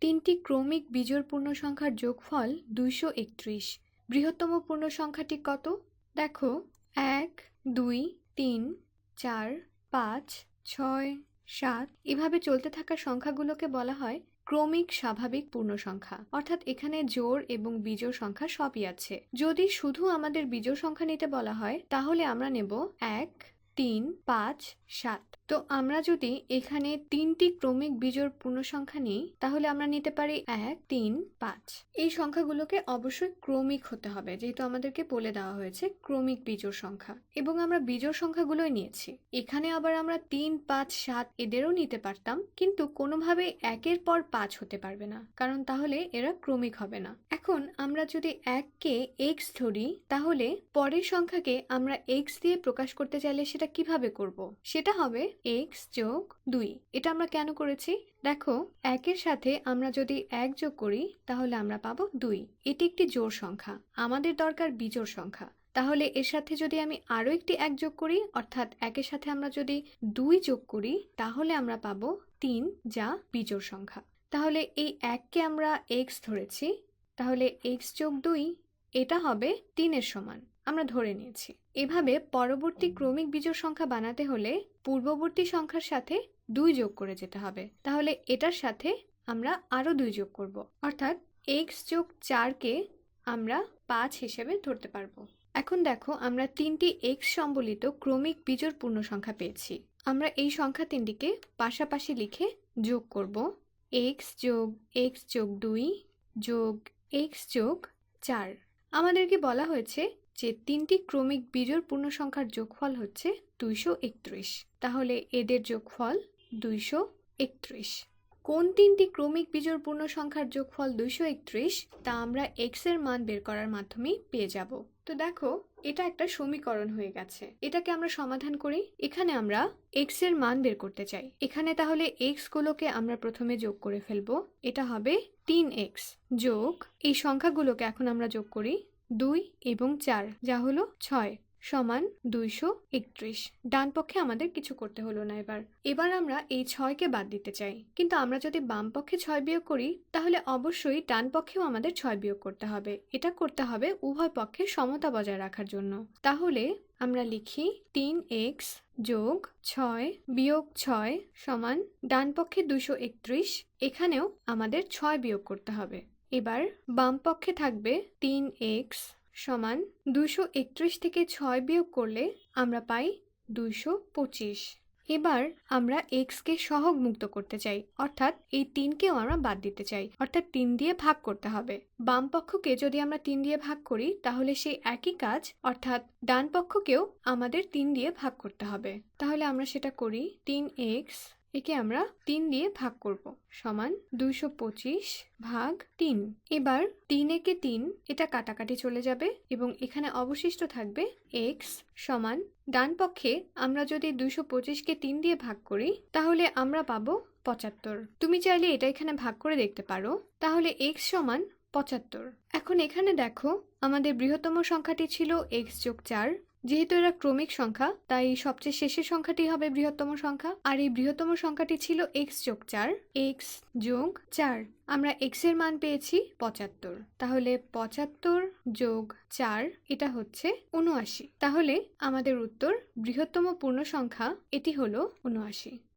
তিনটি ক্রমিক বিজোড় পূর্ণ সংখ্যার যোগফল দুইশো একত্রিশ। বৃহত্তম পূর্ণ সংখ্যাটি কত? দেখো, এক, দুই, তিন, চার, পাঁচ, ছয়, সাত। এভাবে চলতে থাকা সংখ্যাগুলোকে বলা হয় ক্রমিক স্বাভাবিক পূর্ণ সংখ্যা অর্থাৎ এখানে জোড় এবং বিজোড় সংখ্যা সবই আছে। যদি শুধু আমাদের বিজোড় সংখ্যা নিতে বলা হয়, তাহলে আমরা নেব এক, তিন, পাঁচ, সাত। তো আমরা যদি এখানে তিনটি ক্রমিক বিজোড় পূর্ণ সংখ্যা নিই, তাহলে আমরা নিতে পারি এক, তিন, পাঁচ। এই সংখ্যাগুলোকে অবশ্যই ক্রমিক হতে হবে, যেহেতু আমাদেরকে বলে দেওয়া হয়েছে ক্রমিক বিজোড় সংখ্যা। এবং আমরা বিজোড় সংখ্যাগুলোই নিয়েছি। এখানে আবার আমরা তিন, পাঁচ, সাত এদেরও নিতে পারতাম, কিন্তু কোনোভাবে একের পর পাঁচ হতে পারবে না, কারণ তাহলে এরা ক্রমিক হবে না। এখন আমরা যদি এককে এক্স ধরি, তাহলে পরের সংখ্যাকে আমরা এক্স দিয়ে প্রকাশ করতে চাইলে সেটা কীভাবে করব? সেটা হবে এক্স যোগ দুই। এটা আমরা কেন করেছি? দেখো, একের সাথে আমরা যদি এক যোগ করি, তাহলে আমরা পাবো দুই। এটি একটি জোর সংখ্যা। আমাদের দরকার বিজোড় সংখ্যা। তাহলে এর সাথে যদি আমি আরও একটি এক যোগ করি, অর্থাৎ একের সাথে আমরা যদি দুই যোগ করি, তাহলে আমরা পাবো তিন যা বিজোড় সংখ্যা। তাহলে এই এককে আমরা এক্স ধরেছি। তাহলে এক্স যোগ দুই, এটা হবে তিনের সমান। আমরা ধরে নিয়েছি। এভাবে পরবর্তী ক্রমিক বিজোড় সংখ্যা বানাতে হলে পূর্ববর্তী সংখ্যার সাথে দুই যোগ করে যেতে হবে। তাহলে এটার সাথে আমরা আরও দুই যোগ করব। অর্থাৎ এক্স যোগ চারকে আমরা পাঁচ হিসেবে ধরতে পারব। এখন দেখো আমরা তিনটি এক্স সম্বলিত ক্রমিক বিজোড় পূর্ণ সংখ্যা পেয়েছি। আমরা এই সংখ্যা তিনটিকে পাশাপাশি লিখে যোগ করব। এক্স যোগ এক্স যোগ দুই যোগ এক্স যোগ চার। আমাদেরকে বলা হয়েছে যে তিনটি ক্রমিক বিজোড় পূর্ণ সংখ্যার যোগফল হচ্ছে দুইশো একত্রিশ। তাহলে এদের যোগফল দুইশো একত্রিশ। কোন তিনটি ক্রমিক বিজোড় পূর্ণ সংখ্যার যোগফল দুইশো একত্রিশ, তা আমরা এক্সের মান বের করার মাধ্যমেই পেয়ে যাব। তো দেখো, এটা একটা সমীকরণ হয়ে গেছে। এটাকে আমরা সমাধান করি। এখানে আমরা এক্সের মান বের করতে চাই। এখানে তাহলে এক্স গুলোকে আমরা প্রথমে যোগ করে ফেলব। এটা হবে তিন এক্স যোগ এই সংখ্যাগুলোকে এখন আমরা যোগ করি দুই এবং চার, যা হলো ছয় সমান দুইশো একত্রিশ। ডান পক্ষে আমাদের কিছু করতে হলো না এবার। এবার আমরা এই ছয়কে বাদ দিতে চাই। কিন্তু আমরা যদি বাম পক্ষে ছয় বিয়োগ করি, তাহলে অবশ্যই ডান পক্ষেও আমাদের ছয় বিয়োগ করতে হবে। এটা করতে হবে উভয় পক্ষে সমতা বজায় রাখার জন্য। তাহলে আমরা লিখি তিন এক্স যোগ ছয় বিয়োগ ছয় সমান ডান পক্ষে দুশো একত্রিশ, এখানেও আমাদের ছয় বিয়োগ করতে হবে। এবার বাম পক্ষে থাকবে তিন এক্স সমান দুশো একত্রিশ থেকে ছয় বিয়োগ করলে আমরা পাই দুশো পঁচিশ। এবার আমরা এক্সকে সহগ মুক্ত করতে চাই, অর্থাৎ এই তিনকেও আমরা বাদ দিতে চাই, অর্থাৎ তিন দিয়ে ভাগ করতে হবে। বাম পক্ষকে যদি আমরা তিন দিয়ে ভাগ করি, তাহলে সেই একই কাজ, অর্থাৎ ডান পক্ষকেও আমাদের তিন দিয়ে ভাগ করতে হবে। তাহলে আমরা সেটা করি, তিন এক্স একে আমরা তিন দিয়ে ভাগ করব। সমান দুইশো পঁচিশ ভাগ তিন। এবার তিন একে তিন, এটা কাটাকাটি চলে যাবে এবং এখানে অবশিষ্ট থাকবে এক্স সমান ডান পক্ষে আমরা যদি দুইশো পঁচিশকে তিন দিয়ে ভাগ করি, তাহলে আমরা পাবো পঁচাত্তর। তুমি চাইলে এটা এখানে ভাগ করে দেখতে পারো। তাহলে এক্স সমান পঁচাত্তর। এখন এখানে দেখো, আমাদের বৃহত্তম সংখ্যাটি ছিল এক্স যোগ চার। যেহেতু এরা ক্রমিক সংখ্যা, তাই সবচেয়ে শেষের সংখ্যাটি হবে বৃহত্তম সংখ্যা। আর এই বৃহত্তম সংখ্যাটি ছিল এক্স যোগ চার এক্স যোগ চার। আমরা এক্সের মান পেয়েছি পঁচাত্তর। তাহলে পঁচাত্তর যোগ চার, এটা হচ্ছে উনআশি তাহলে আমাদের উত্তর বৃহত্তম পূর্ণ সংখ্যা এটি হলো উনআশি